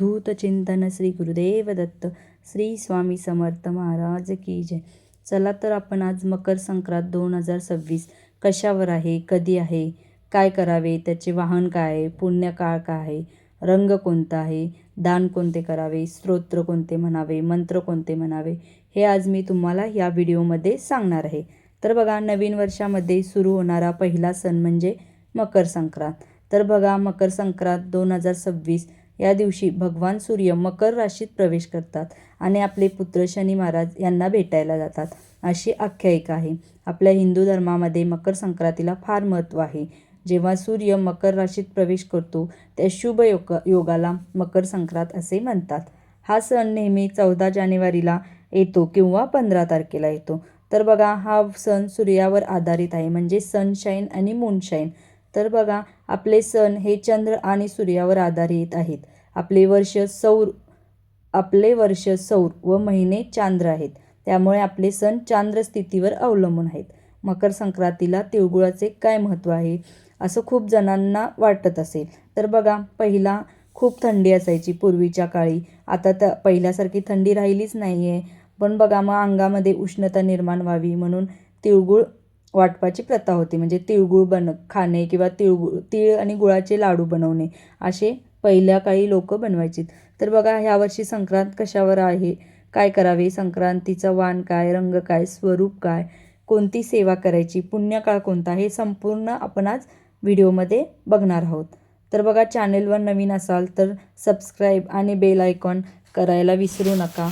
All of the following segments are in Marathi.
अवधूत चिंतन श्री गुरुदेव दत्त श्री स्वामी समर्थ महाराज की जय. चला तर आपण आज मकर संक्रांत दोन हजार सव्वीस कशावर आहे कधी आहे काय करावे त्याचे वाहन काय आहे पुण्यकाळ काय आहे रंग कोणता आहे दान कोणते करावे स्तोत्र कोणते म्हणावे मंत्र कोणते म्हणावे हे आज मी तुम्हाला या व्हिडिओमध्ये सांगणार आहे. तर बघा नवीन वर्षामध्ये सुरू होणारा पहिला सण म्हणजे मकर संक्रांत. तर बघा मकर संक्रांत दोन हजार सव्वीस या दिवशी भगवान सूर्य मकर राशीत प्रवेश करतात आणि आपले पुत्र शनी महाराज यांना भेटायला जातात. अशी आख्यायिका आहे. आपल्या हिंदू धर्मामध्ये मकर संक्रांतीला फार महत्त्व आहे. जेव्हा सूर्य मकर राशीत प्रवेश करतो त्या शुभ योग योगाला मकर संक्रांत असे म्हणतात. हा सण नेहमी चौदा जानेवारीला येतो किंवा पंधरा तारखेला येतो. तर बघा हा सण सूर्यावर आधारित आहे. म्हणजे सनशाईन आणि मूनशाईन तर बघा आपले सण हे चंद्र आणि सूर्यावर आधारित आहेत. आपले वर्ष सौर आपले वर्ष सौर व महिने चांद्र आहेत. त्यामुळे आपले सण चांद्र स्थितीवर अवलंबून आहेत. मकर संक्रांतीला तिळगुळाचे काय महत्त्व आहे? असं खूप जणांना वाटत असेल. तर बघा पहिला खूप थंडी असायची पूर्वीच्या काळी. आता तर पहिल्यासारखी थंडी राहिलीच नाही आहे पण बघा मग अंगामध्ये उष्णता निर्माण व्हावी म्हणून तिळगुळ वाटपाची प्रथा होती. म्हणजे तिळगुळ बन खाणे किंवा तिळगुळ तीळ आणि गुळाचे लाडू बनवणे असे पहिल्या काळी लोक बनवायची. तर बघा ह्या वर्षी संक्रांत कशावर आहे? काय करावे? संक्रांतीचा वाण काय? रंग काय? स्वरूप काय? कोणती सेवा करायची? पुण्यकाळ कोणता? हे संपूर्ण आपण आज व्हिडिओमध्ये बघणार आहोत. तर बघा चॅनेलवर नवीन असाल तर सबस्क्राईब आणि बेल आयकॉन करायला विसरू नका.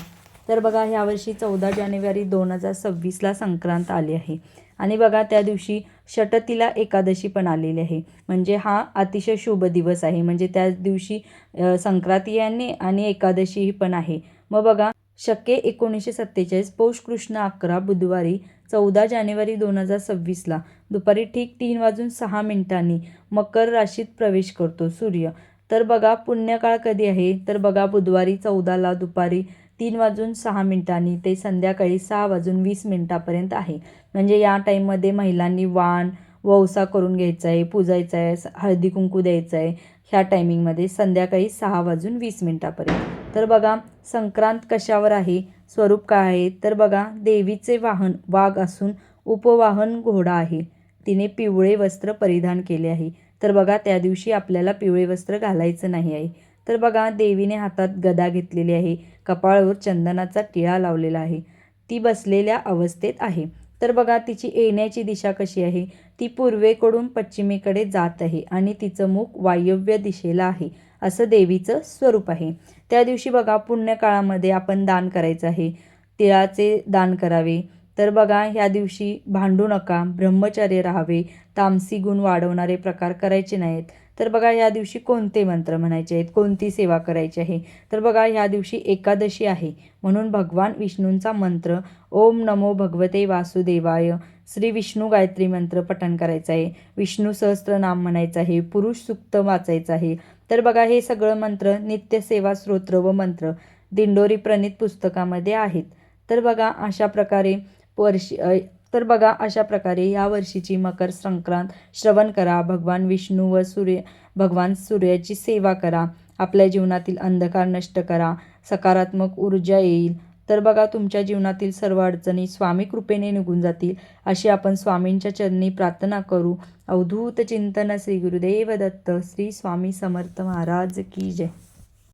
तर बघा ह्यावर्षी चौदा जानेवारी दोन हजार सव्वीसला संक्रांत आली आहे. आणि बघा त्या दिवशी षटतिला एकादशी पण आलेली आहे. म्हणजे हा अतिशय शुभ दिवस आहे. म्हणजे त्या दिवशी संक्रांती आणि आणि एकादशी पण आहे. मग बघा शक्य एकोणीसशे सत्तेचाळीस पौष कृष्ण अकरा बुधवारी चौदा जानेवारी दोन हजार सव्वीसला दुपारी ठीक तीन वाजून सहा मिनिटांनी मकर राशीत प्रवेश करतो सूर्य. तर बघा पुण्यकाळ कधी आहे? तर बघा बुधवारी चौदाला दुपारी तीन वाजून सहा मिनिटांनी ते संध्याकाळी सहा वाजून वीस मिनिटापर्यंत आहे. म्हणजे या टाईममध्ये महिलांनी वाण ववसा करून घ्यायचा आहे पूजायचा आहे हळदी कुंकू द्यायचं आहे ह्या टायमिंगमध्ये संध्याकाळी सहा वाजून वीस मिनिटापर्यंत. तर बघा संक्रांत कशावर आहे स्वरूप काय आहे? तर बघा देवीचे वाहन वाघ असून उपवाहन घोडा आहे. तिने पिवळे वस्त्र परिधान केले आहे. तर बघा त्या दिवशी आपल्याला पिवळे वस्त्र घालायचं नाही आहे. तर बघा देवीने हातात गदा घेतलेली आहे. कपाळावर चंदनाचा टिळा लावलेला आहे. ती बसलेल्या अवस्थेत आहे. तर बघा तिची येण्याची दिशा कशी आहे? ती पूर्वेकडून पश्चिमेकडे जात आहे आणि तिचं मुख वायव्य दिशेला आहे असं देवीचं स्वरूप आहे. त्या दिवशी बघा पुण्यकाळामध्ये आपण दान करायचं आहे. तिळाचे दान करावे. तर बघा ह्या दिवशी भांडू नका ब्रह्मचर्य राहावे तामसी गुण वाढवणारे प्रकार करायचे नाहीत. तर बघा या दिवशी कोणते मंत्र म्हणायचे आहेत? कोणती सेवा करायची आहे? तर बघा ह्या दिवशी एकादशी आहे. म्हणून भगवान विष्णूंचा मंत्र ओम नमो भगवते वासुदेवाय श्री विष्णू गायत्री मंत्र पठण करायचं आहे. विष्णू सहस्त्रनाम म्हणायचं आहे पुरुष सुक्त वाचायचं आहे. तर बघा हे सगळं मंत्र नित्यसेवा स्तोत्र व मंत्र दिंडोरी प्रणित पुस्तकामध्ये आहेत. तर बघा अशा प्रकारे वर्षी तर बघा अशा प्रकारे या वर्षीची मकर संक्रांत श्रवण करा भगवान विष्णू व सूर्य भगवान सूर्याची सेवा करा आपल्या जीवनातील अंधकार नष्ट करा सकारात्मक ऊर्जा येईल. तर बघा तुमच्या जीवनातील सर्व अडचणी स्वामी कृपेने निघून जातील. अशी आपण स्वामींच्या चरणी प्रार्थना करू. अवधूत चिंतन श्री गुरुदेव दत्त श्री स्वामी समर्थ महाराज की जय.